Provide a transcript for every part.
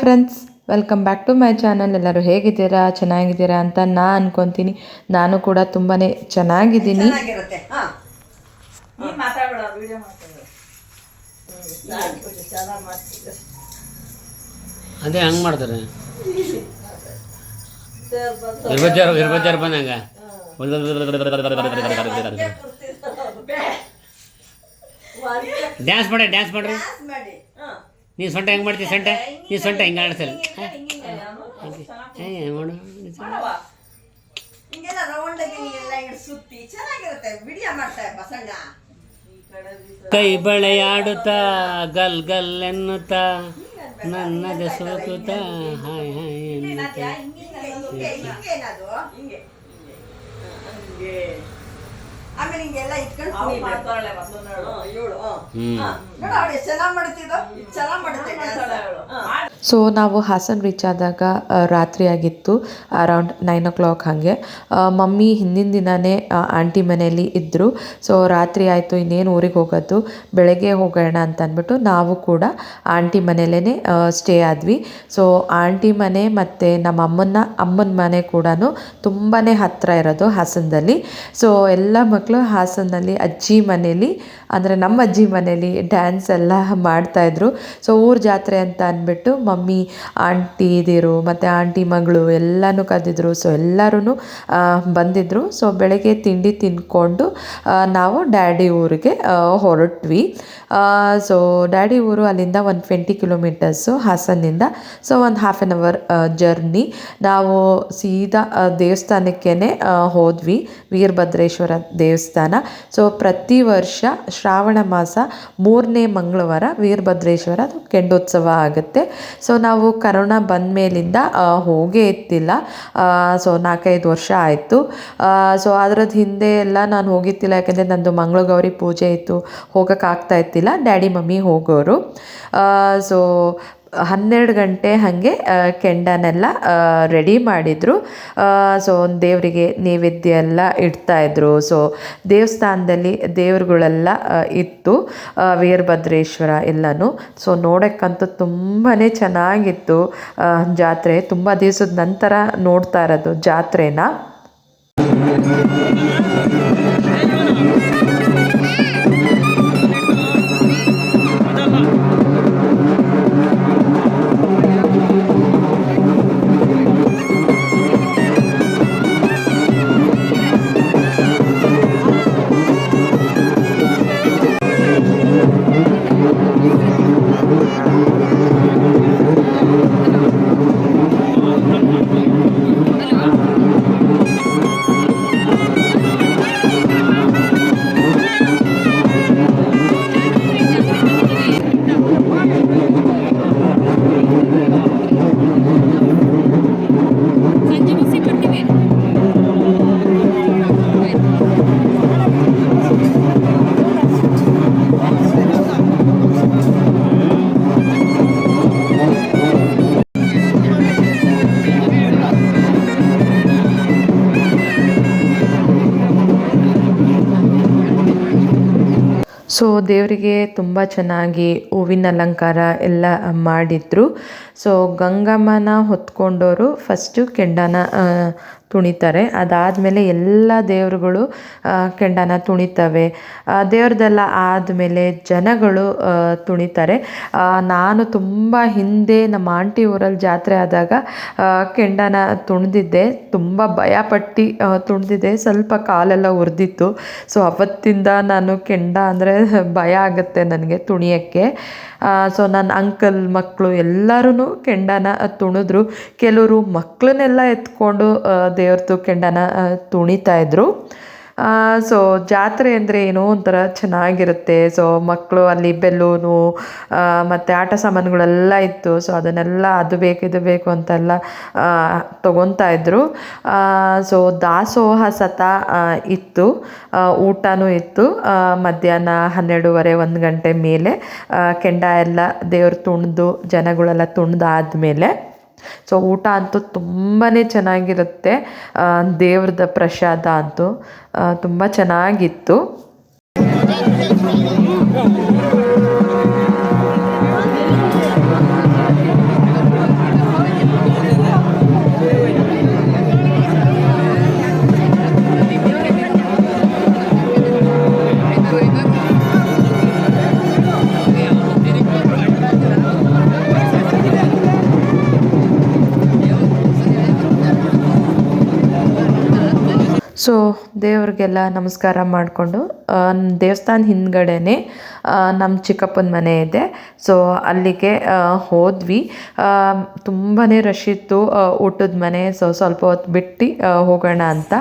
Friends welcome back to my channel ಎಲ್ಲರೂ ಹೇಗಿದ್ದೀರಾ? ಚೆನ್ನಾಗಿದ್ದೀರಾ ಅಂತ ನಾ ಅನ್ಕೊತೀನಿ. ನಾನು ಕೂಡ ತುಂಬಾ ಚೆನ್ನಾಗಿದ್ದೀನಿ. ಅದೇ ಹಂಗೆ ಮಾಡ್ತಾರೆ. ಇರ್ಬಜ್ಜಾರ ಇರ್ಬಜ್ಜಾರ ಬಂದಂಗ ಡ್ಯಾನ್ಸ್ ಮಾಡಿ ಡ್ಯಾನ್ಸ್ ಮಾಡ್ರಿ. ನೀ ಸೊಂಟ ಹೆಂಗೆ ಮಾಡ್ತೀವಿ ಸೊಂಟ? ನೀ ಸೊಂಟ ಹಿಂಗೆ ಆಡ್ಸಲ್ಲ. ಪಸಂಗ ಕೈ ಬಳೆಯಾಡುತ್ತಾ ಗಲ್ ಗಲ್ ಎನ್ನುತ್ತಾ ನನ್ನ ಸೋಕುತ್ತಾ ಹಾಯ್ ಹಾಯ್ ಎನ್ನುತ್ತಾ ಹಿಂಗೆ ಹಿಂಗೇನದು ಹಿಂಗೆ ಹಂಗೆ ಆಮೇಲೆ ಹಿಂಗೆಲ್ಲ ಇಟ್ಕೊಂಡು ಚೆನ್ನಾಗಿ ಚೆನ್ನಾಗಿ ಮಾಡುತ್ತೆ. ಸೊ ನಾವು ಹಾಸನ್ ರೀಚ್ ಆದಾಗ ರಾತ್ರಿ ಆಗಿತ್ತು ಅರೌಂಡ್ ನೈನ್ ಓ ಕ್ಲಾಕ್ ಹಾಗೆ ಮಮ್ಮಿ ಹಿಂದಿನ ದಿನವೇ ಆಂಟಿ ಮನೆಯಲ್ಲಿ ಇದ್ದರು ಸೊ ರಾತ್ರಿ ಆಯಿತು ಇನ್ನೇನು ಊರಿಗೆ ಹೋಗೋದು ಬೆಳಗ್ಗೆ ಹೋಗೋಣ ಅಂತ ಅಂದ್ಬಿಟ್ಟು ನಾವು ಕೂಡ ಆಂಟಿ ಮನೆಯಲ್ಲೇ ಸ್ಟೇ ಆದ್ವಿ. ಸೊ ಆಂಟಿ ಮನೆ ಮತ್ತು ನಮ್ಮ ಅಮ್ಮನ ಅಮ್ಮನ ಮನೆ ಕೂಡ ತುಂಬಾ ಹತ್ತಿರ ಇರೋದು ಹಾಸನದಲ್ಲಿ. ಸೊ ಎಲ್ಲ ಮಕ್ಕಳು ಹಾಸನಲ್ಲಿ ಅಜ್ಜಿ ಮನೇಲಿ, ಅಂದರೆ ನಮ್ಮ ಅಜ್ಜಿ ಮನೇಲಿ ಡ್ಯಾನ್ಸ್ ಎಲ್ಲ ಮಾಡ್ತಾಯಿದ್ರು ಸೊ ಊರ ಜಾತ್ರೆ ಅಂತ ಅಂದ್ಬಿಟ್ಟು ಮಮ್ಮಿ ಆಂಟಿದಿರು ಮತ್ತು ಆಂಟಿ ಮಗಳು ಎಲ್ಲನೂ ಕರೆದಿದ್ರು. ಸೊ ಎಲ್ಲರೂ ಬಂದಿದ್ದರು ಸೊ ಬೆಳಗ್ಗೆ ತಿಂಡಿ ತಿಂದ್ಕೊಂಡು ನಾವು ಡ್ಯಾಡಿ ಊರಿಗೆ ಹೊರಟ್ವಿ. ಸೊ ಡ್ಯಾಡಿ ಊರು ಅಲ್ಲಿಂದ ಒಂದು ಟ್ವೆಂಟಿ ಕಿಲೋಮೀಟರ್ಸು ಹಾಸನಿಂದ ಸೊ ಒಂದು ಹಾಫ್ ಆ್ಯನ್ ಅವರ್ ಜರ್ನಿ ನಾವು ಸೀದಾ ದೇವಸ್ಥಾನಕ್ಕೇ ಹೋದ್ವಿ. ವೀರಭದ್ರೇಶ್ವರ ದೇವಸ್ಥಾನ ಸೊ ಪ್ರತಿ ವರ್ಷ ಶ್ರಾವಣ ಮಾಸ ಮೂರನೇ ಮಂಗಳವಾರ ವೀರಭದ್ರೇಶ್ವರ ಕೆಂಡೋತ್ಸವ ಆಗುತ್ತೆ. ಸೊ ನಾವು ಕರೋನಾ ಬಂದ ಮೇಲಿಂದ ಹೋಗೇ ಇತ್ತಿಲ್ಲ ಸೊ ನಾಲ್ಕೈದು ವರ್ಷ ಆಯಿತು. ಸೊ ಅದ್ರದ್ದು ಹಿಂದೆ ಎಲ್ಲ ನಾನು ಹೋಗಿತ್ತಿಲ್ಲ ಯಾಕೆಂದರೆ ನಂದು ಮಂಗಳಗೌರಿ ಪೂಜೆ ಇತ್ತು. ಹೋಗೋಕ್ಕಾಗ್ತಾ ಇತ್ತಿಲ್ಲ ಡ್ಯಾಡಿ ಮಮ್ಮಿ ಹೋಗೋರು. ಸೊ ಹನ್ನೆರಡು ಗಂಟೆ ಹಾಗೆ ಕೆಂಡನೆಲ್ಲ ರೆಡಿ ಮಾಡಿದರು. ಸೊ ಒಂದು ದೇವರಿಗೆ ನೈವೇದ್ಯ ಎಲ್ಲ ಇಡ್ತಾಯಿದ್ರು ಸೊ ದೇವಸ್ಥಾನದಲ್ಲಿ ದೇವ್ರುಗಳೆಲ್ಲ ಇತ್ತು. ವೀರಭದ್ರೇಶ್ವರ ಎಲ್ಲನೂ. ಸೊ ನೋಡೋಕ್ಕಂತೂ ತುಂಬಾ ಚೆನ್ನಾಗಿತ್ತು ಜಾತ್ರೆ. ತುಂಬ ದಿವಸದ ನಂತರ ನೋಡ್ತಾ ಇರೋದು ಜಾತ್ರೆನ. ಸೊ ದೇವರಿಗೆ ತುಂಬ ಚೆನ್ನಾಗಿ ಹೂವಿನ ಅಲಂಕಾರ ಎಲ್ಲ ಮಾಡಿದ್ರು. ಸೊ ಗಂಗಮ್ಮನ ಹೊತ್ಕೊಂಡವರು ಫಸ್ಟು ಕೆಂಡನ ತುಣಿತಾರೆ. ಅದಾದಮೇಲೆ ಎಲ್ಲ ದೇವರುಗಳು ಕೆಂಡನ ತುಣಿತವೆ. ದೇವ್ರದ್ದೆಲ್ಲ ಆದಮೇಲೆ ಜನಗಳು ತುಣಿತಾರೆ. ನಾನು ತುಂಬ ಹಿಂದೆ ನಮ್ಮ ಆಂಟಿ ಊರಲ್ಲಿ ಜಾತ್ರೆ ಆದಾಗ ಕೆಂಡನ ತುಣಿದಿದ್ದೆ. ತುಂಬ ಭಯಪಟ್ಟು ತುಣಿದಿದ್ದೆ. ಸ್ವಲ್ಪ ಕಾಲೆಲ್ಲ ಉರಿದಿತ್ತು. ಸೊ ಅವತ್ತಿಂದ ನಾನು ಕೆಂಡ ಅಂದರೆ ಭಯ ಆಗುತ್ತೆ ನನಗೆ ತುಣಿಯೋಕ್ಕೆ. ಸೊ ನನ್ನ ಅಂಕಲ್ ಮಕ್ಕಳು ಎಲ್ಲರೂ ಕೆಂಡನ ತುಣಿದ್ರು. ಕೆಲವರು ಮಕ್ಕಳನ್ನೆಲ್ಲ ಎತ್ಕೊಂಡು ದೇವ್ರದ್ದು ಕೆಂಡನ ತುಣಿತಾ ಇದ್ರು. ಸೊ ಜಾತ್ರೆ ಅಂದರೆ ಏನೋ ಒಂಥರ ಚೆನ್ನಾಗಿರುತ್ತೆ. ಸೊ ಮಕ್ಕಳು ಅಲ್ಲಿ ಬೆಲೂನು ಮತ್ತು ಆಟ ಸಾಮಾನುಗಳೆಲ್ಲ ಇತ್ತು. ಸೊ ಅದನ್ನೆಲ್ಲ ಅದು ಬೇಕು, ಇದು ಬೇಕು ಅಂತೆಲ್ಲ ತೊಗೊತಾ ಇದ್ದರು ಸೊ ದಾಸೋಹ ಸತ ಇತ್ತು. ಊಟನೂ ಇತ್ತು. ಮಧ್ಯಾಹ್ನ ಹನ್ನೆರಡೂವರೆ ಒಂದು ಗಂಟೆ ಮೇಲೆ ಕೆಂಡ ಎಲ್ಲ ದೇವ್ರು ತುಣಿದು ಜನಗಳೆಲ್ಲ ತುಣ್ದಾದ್ಮೇಲೆ ಸೊ ಊಟ ಅಂತೂ ತುಂಬಾ ಚೆನ್ನಾಗಿರುತ್ತೆ. ದೇವ್ರದ ಪ್ರಸಾದ ಅಂತೂ ತುಂಬ ಚೆನ್ನಾಗಿತ್ತು. ಸೊ ದೇವ್ರಿಗೆಲ್ಲ ನಮಸ್ಕಾರ ಮಾಡಿಕೊಂಡು ದೇವಸ್ಥಾನ ಹಿಂದ್ಗಡೆನೇ ನಮ್ಮ ಚಿಕ್ಕಪ್ಪನ ಮನೆ ಇದೆ. ಸೊ ಅಲ್ಲಿಗೆ ಹೋದ್ವಿ. ತುಂಬಾ ರಶ್ ಇತ್ತು ಊಟದ ಮನೆ. ಸೊ ಸ್ವಲ್ಪ ಹೊತ್ತು ಬಿಟ್ಟು ಹೋಗೋಣ ಅಂತ.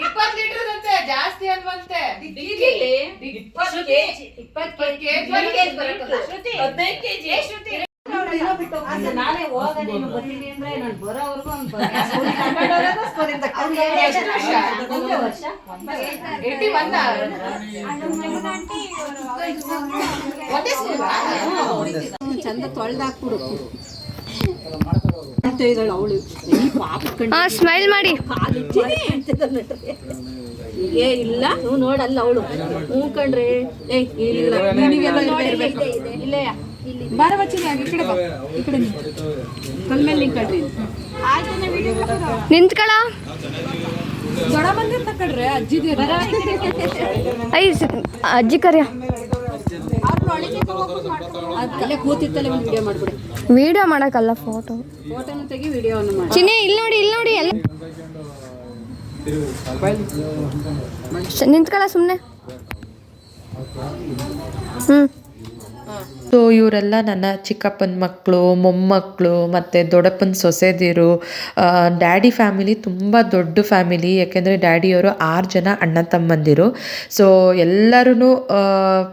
ಇಪ್ಪತ್ ಲೀಟರ್ ಜಾಸ್ತಿ ಅಲ್ವಂತೆ ಇಪ್ಪತ್ತು ಕೆಜಿ ಹದಿನೈದು ಕೆಜಿ ನಾನೇ ಹೋಗ ನೀನು ಬರ್ತೀನಿ ಅಂದ್ರೆ ನಾನು ಬರೋವರೆಗೂ ಅವ್ನು ವರ್ಷ. ಚಂದ ತೊಳ್ದಾಕ್ಬಿಡು ಅಂತ ಇದ್ದಾಳೆ ಅವಳು ಈ ಪಾಪ ಸ್ಮೈಲ್ ಮಾಡಿ. ಏ ಇಲ್ಲ. ನೀವು ನೋಡಲ್ಲ ಅವಳು. ಹ್ಞೂ ಕಣ್ರೆ ಏ ಇಲ್ಲ ನಿನಗೆಲ್ಲ ಇಲ್ಲೇ. ಬಾರ ಬಚ್ಚಿನಿ ಆಗ ಈ ಕಡೆ ಬಾ ಈ ಕಡೆ ಕಲ್ ಮೇಲೆ ನಿಂತ್ಕೊಳ್ರಿ. ನಿಂತ್ಕಳ. ದೊಡ ಅಜ್ಜಿದೇ ಐ ಅಜ್ಜಿ ಕರ್ಯ. ಅಲ್ಲೇ ಕೂತಿತ್ತಲ್ಲೇ ಒಂದು ವಿಡಿಯೋ ಮಾಡ್ಬಿಡಿ ವಿಡಿಯೋ ಮಾಡಕ್ಕಲ್ಲ ಫೋಟೋ. ಫೋಟೋನು ತೆಗಿ ವಿಡಿಯೋವನ್ನು ಮಾಡಿ. ಚಿನ್ನೆ ಇಲ್ಲಿ ನೋಡಿ ಇಲ್ಲಿ ನೋಡಿ ಎಲ್ಲ. ನಿಂತ್ಕಳ ಸುಮ್ಮನೆ ಹ್ಞೂ ಸೊ ಇವರೆಲ್ಲ ನನ್ನ ಚಿಕ್ಕಪ್ಪನ ಮಕ್ಕಳು, ಮೊಮ್ಮಕ್ಕಳು, ಮತ್ತು ದೊಡ್ಡಪ್ಪನ ಸೊಸೆದಿರು ಡ್ಯಾಡಿ ಫ್ಯಾಮಿಲಿ ತುಂಬ ದೊಡ್ಡ ಫ್ಯಾಮಿಲಿ. ಯಾಕೆಂದರೆ ಡ್ಯಾಡಿಯವರು ಆರು ಜನ ಅಣ್ಣ ತಮ್ಮಂದಿರು. ಸೊ ಎಲ್ಲರೂ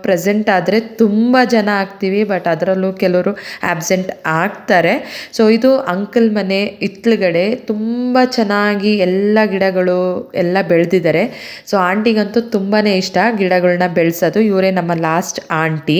ಪ್ರೆಸೆಂಟ್ ಆದರೆ ತುಂಬ ಜನ ಆಗ್ತೀವಿ. ಬಟ್ ಅದರಲ್ಲೂ ಕೆಲವರು ಆಬ್ಸೆಂಟ್ ಆಗ್ತಾರೆ. ಸೊ ಇದು ಅಂಕಲ್ ಮನೆ ಇತ್ಲುಗಡೆ ತುಂಬ ಚೆನ್ನಾಗಿ ಎಲ್ಲ ಗಿಡಗಳು ಎಲ್ಲ ಬೆಳೆದಿದ್ದಾರೆ ಸೊ ಆಂಟಿಗಂತೂ ತುಂಬಾ ಇಷ್ಟ ಗಿಡಗಳನ್ನ ಬೆಳೆಸೋದು. ಇವರೇ ನಮ್ಮ ಲಾಸ್ಟ್ ಆಂಟಿ.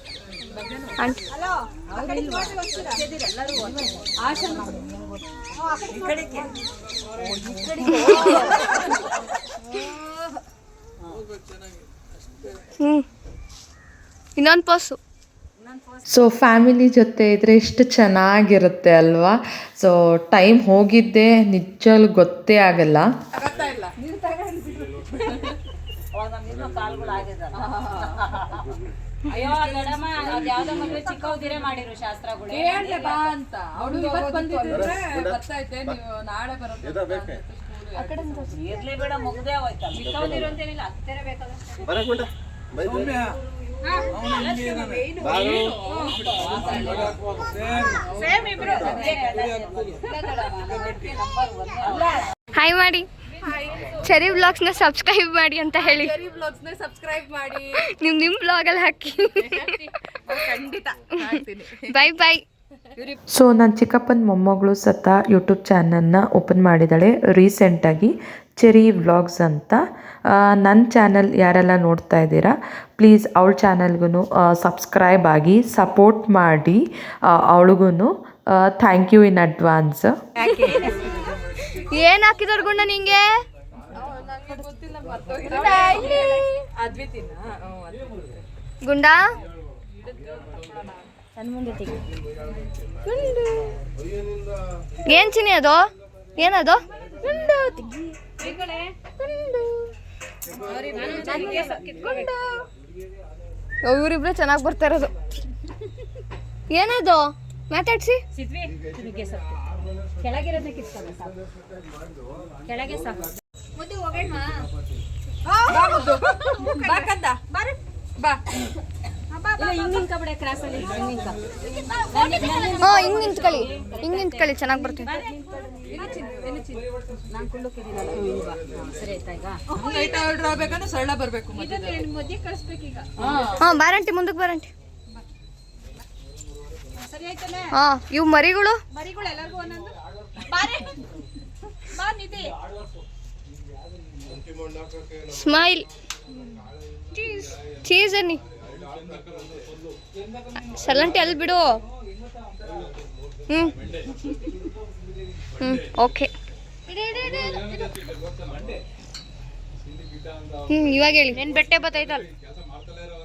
ಇನ್ನೊಂದು ಪಸು ಸೊ ಫ್ಯಾಮಿಲಿ ಜೊತೆ ಇದ್ರೆ ಎಷ್ಟು ಚೆನ್ನಾಗಿರುತ್ತೆ ಅಲ್ವಾ? ಸೊ ಟೈಮ್ ಹೋಗಿದ್ದೆ ನಿಜಲ್ ಗೊತ್ತೇ ಆಗಲ್ಲ. ಅಯ್ಯೋ ದೊಡ್ಡಮ್ಮ ಅದ್ ಯಾವ್ದೋ ಮದ್ವೆ ಚಿಕ್ಕವ್ದಿರೇ ಮಾಡಿರು ಶಾಸ್ತ್ರಗಳು. ಬಾ ಅಂತ. ಅವಳು ಇವತ್ತು ಬಂದಿದ್ರೆ ಗೊತ್ತಾಯ್ತೆ ನೀವು ನಾಳೆ ಬರೋದು ಇರ್ಲಿ ಬೇಡ ಮುಗ್ದೇ ಹೋಯ್ತಲ್ಲ ಚಿಕ್ಕವ್ದಿರು ಅಂತೇನಿಲ್ಲ ಹತ್ತಿರ ಬೇಕಾದಷ್ಟು ಹಾಯ್ ಮಾಡಿ ಚೆರಿ ವ್ಲಾಗ್ಸ್ನ ಸಬ್ಸ್ಕ್ರೈಬ್ ಮಾಡಿ ಅಂತ ಹೇಳಿ. ಬ್ಲಾಗ್ಸ್ನ ಸಬ್ಸ್ಕ್ರೈಬ್ ಮಾಡಿ. ನೀವು ನಿಮ್ಮ ಬ್ಲಾಗಲ್ಲಿ ಹಾಕಿ. ಖಂಡಿತ. ಬೈ ಬೈ ಸೊ ನನ್ನ ಚಿಕ್ಕಪ್ಪನ ಮೊಮ್ಮಗಳು ಸತ ಯೂಟ್ಯೂಬ್ ಚಾನಲ್ನ ಓಪನ್ ಮಾಡಿದ್ದಾಳೆ ರೀಸೆಂಟಾಗಿ ಚೆರಿ ವ್ಲಾಗ್ಸ್ ಅಂತ. ನನ್ನ ಚಾನಲ್ ಯಾರೆಲ್ಲ ನೋಡ್ತಾ ಇದ್ದೀರಾ ಪ್ಲೀಸ್ ಅವಳ ಚಾನಲ್ಗೂ ಸಬ್ಸ್ಕ್ರೈಬ್ ಆಗಿ ಸಪೋರ್ಟ್ ಮಾಡಿ ಅವಳಿಗೂ ಥ್ಯಾಂಕ್ ಯು ಇನ್ ಅಡ್ವಾನ್ಸ್ ಏನು ಹಾಕಿದಾರ ಗುಂಡ ನಿಂಗೆ? ಗುಂಡ ಏನ್ ಚಿನಿ ಅದು? ಏನದು? ಇವರಿಬ್ರು ಚೆನ್ನಾಗಿ ಬರ್ತಾ ಇರೋದು. ಏನದು? ಮಾತಾಡ್ಸಿ. ಕೆಳಗಿರೋದನ್ನ ಕಿತ್ಕೊಂಡು ಸಾಕು. ಕೆಳಗೆ ಸಾಕು. ಬಾ ಕಂದ ಬಾ ಇಲ್ಲ ಹಿಂಗ್ ಕ್ರಾಸ್ ಅಲ್ಲಿ ಹಿಂಗ್ ನಿಂತ್ಕೊ. ಹಾ ಹಿಂಗ್ ನಿಂತ್ಕೊಳ್ಳಿ. ಹಿಂಗ್ ನಿಂತ್ಕೊಳ್ಳಿ ಚೆನ್ನಾಗಿ ಬರ್ತೀನಿ ನಾನು ಕುಳ್ಳಕ್ಕಿದ್ದೀನಲ್ಲ ಹಿಂಗ್ ಬಾ. ಸರಿ ಆಯ್ತಾ ಈಗ? ಲೈಟ್ ಆರ್ಡರ್ ಆಗ್ಬೇಕಂದ್ರೆ ಸರಳ ಬರ್ಬೇಕು ಮಧ್ಯೆ ಕಳಿಸ್ಬೇಕೀಗ? ಹಾ ಬಾರಂಟಿ ಮುಂದಕ್ಕೆ ಬಾರಂಟಿ. ಹಾ ಇವು ಮರಿಗಳು? ಮರಿಗಳು ಎಲ್ಲರಿಗೂ ಒಂದೊಂದು? ಬಾರೆ. ಸ್ಮೈಲ್ ಚೀಸ್ ಅನ್ನಿ. ಸಲಂಟಿ ಅಲ್ಲಿ ಬಿಡು. ಹ್ಞೂ ಹ್ಞೂ ಓಕೆ. ಹ್ಞೂ ಇವಾಗ ಹೇಳಿ. ಏನು ಬೆಟ್ಟೆ ಬತ್ತೈತಲ್ಲ?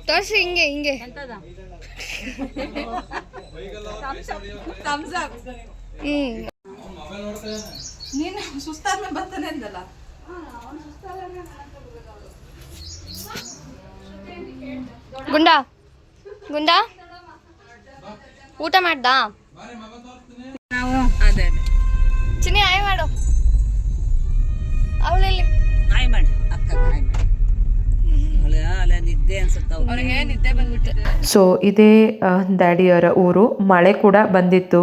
ತೋರಿಸಿ ಹಿಂಗೆ ಹಿಂಗೆ. ನೀನು ಸುಸ್ತಾದ್ಮೇಲೆ ಬರ್ತಾನೆ ಅಂದಲ್ಲ? ಗುಂಡ ಗುಂಡ? ಊಟ ಮಾಡ್ದಾ? ಅದೇ ಚಿನ್ನಿ ಆಯ್ ಮಾಡು. ಅವಳೆಲ್ಲಿ. ಆಯ್ ಮಾಡಿ. ಅಕ್ಕ ಆಯ್ ಮಾಡಿ. ಅಲ್ಲ ಅಲ್ಲ ನಿದ್ದೆ ಸೊ ಇದೇ ಡ್ಯಾಡಿಯವರ ಊರು. ಮಳೆ ಕೂಡ ಬಂದಿತ್ತು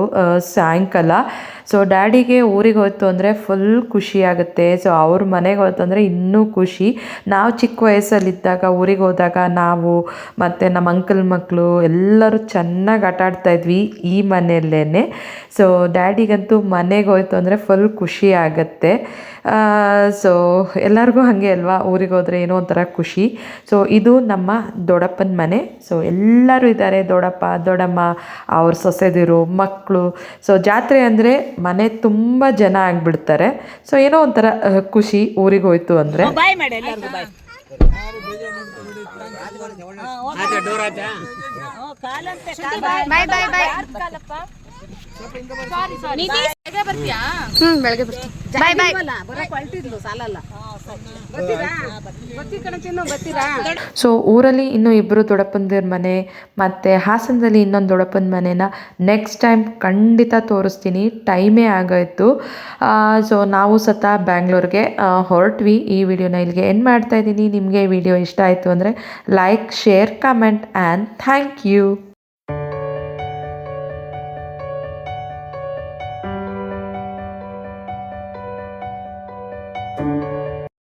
ಸಾಯಂಕಾಲ. ಸೊ ಡ್ಯಾಡಿಗೆ ಊರಿಗೆ ಹೋಯ್ತು ಅಂದರೆ ಫುಲ್ ಖುಷಿ ಆಗುತ್ತೆ. ಸೊ ಅವ್ರ ಮನೆಗೆ ಹೋಯ್ತು ಅಂದರೆ ಇನ್ನೂ ಖುಷಿ. ನಾವು ಚಿಕ್ಕ ವಯಸ್ಸಲ್ಲಿದ್ದಾಗ ಊರಿಗೆ ಹೋದಾಗ ನಾವು ಮತ್ತು ನಮ್ಮ ಅಂಕಲ್ ಮಕ್ಕಳು ಎಲ್ಲರೂ ಚೆನ್ನಾಗಿ ಆಟ ಆಡ್ತಾಯಿದ್ವಿ ಈ ಮನೆಯಲ್ಲೇ ಸೊ ಡ್ಯಾಡಿಗಂತೂ ಮನೆಗೆ ಹೋಯ್ತು ಅಂದರೆ ಫುಲ್ ಖುಷಿ ಆಗುತ್ತೆ. ಸೊ ಎಲ್ಲರಿಗೂ ಹಾಗೆ ಅಲ್ವಾ? ಊರಿಗೆ ಹೋದರೆ ಏನೋ ಒಂಥರ ಖುಷಿ. ಸೊ ಇದು ನಮ್ಮ ದೊಡ್ಡಪ್ಪನ ಮನೆ. ಸೊ ಎಲ್ಲರೂ ಇದ್ದಾರೆ. ದೊಡ್ಡಪ್ಪ ದೊಡ್ಡಮ್ಮ ಅವ್ರ ಸೊಸೆದಿರು ಮಕ್ಕಳು ಸೊ ಜಾತ್ರೆ ಅಂದರೆ ಮನೆ ತುಂಬ ಜನ ಆಗಿಬಿಡ್ತಾರೆ. ಸೊ ಏನೋ ಒಂಥರ ಖುಷಿ ಊರಿಗೆ ಹೋಯ್ತು ಅಂದರೆ. ಬಾಯ್ ಬೆಳಗ್ಗೆ ಬರ್ತೀನಿ. ಬಾಯ್ ಬಾಯ್ ಸೊ ಊರಲ್ಲಿ ಇನ್ನೂ ಇಬ್ಬರು ದೊಡ್ಡಪ್ಪಂದಿರ ಮನೆ ಮತ್ತು ಹಾಸನದಲ್ಲಿ ಇನ್ನೊಂದು ದೊಡ್ಡಪ್ಪನ ಮನೆನ ನೆಕ್ಸ್ಟ್ ಟೈಮ್ ಖಂಡಿತ ತೋರಿಸ್ತೀನಿ. ಟೈಮೇ ಆಗೋಯ್ತು. ಸೊ ನಾವು ಸತ ಬ್ಯಾಂಗ್ಳೂರ್ಗೆ ಹೊರಟ್ವಿ. ಈ ವಿಡಿಯೋನ ಇಲ್ಲಿಗೆ ಎಂಡ್ ಮಾಡ್ತಾ ಇದ್ದೀನಿ. ನಿಮಗೆ ಈ ವಿಡಿಯೋ ಇಷ್ಟ ಆಯಿತು ಅಂದರೆ like share comment and thank you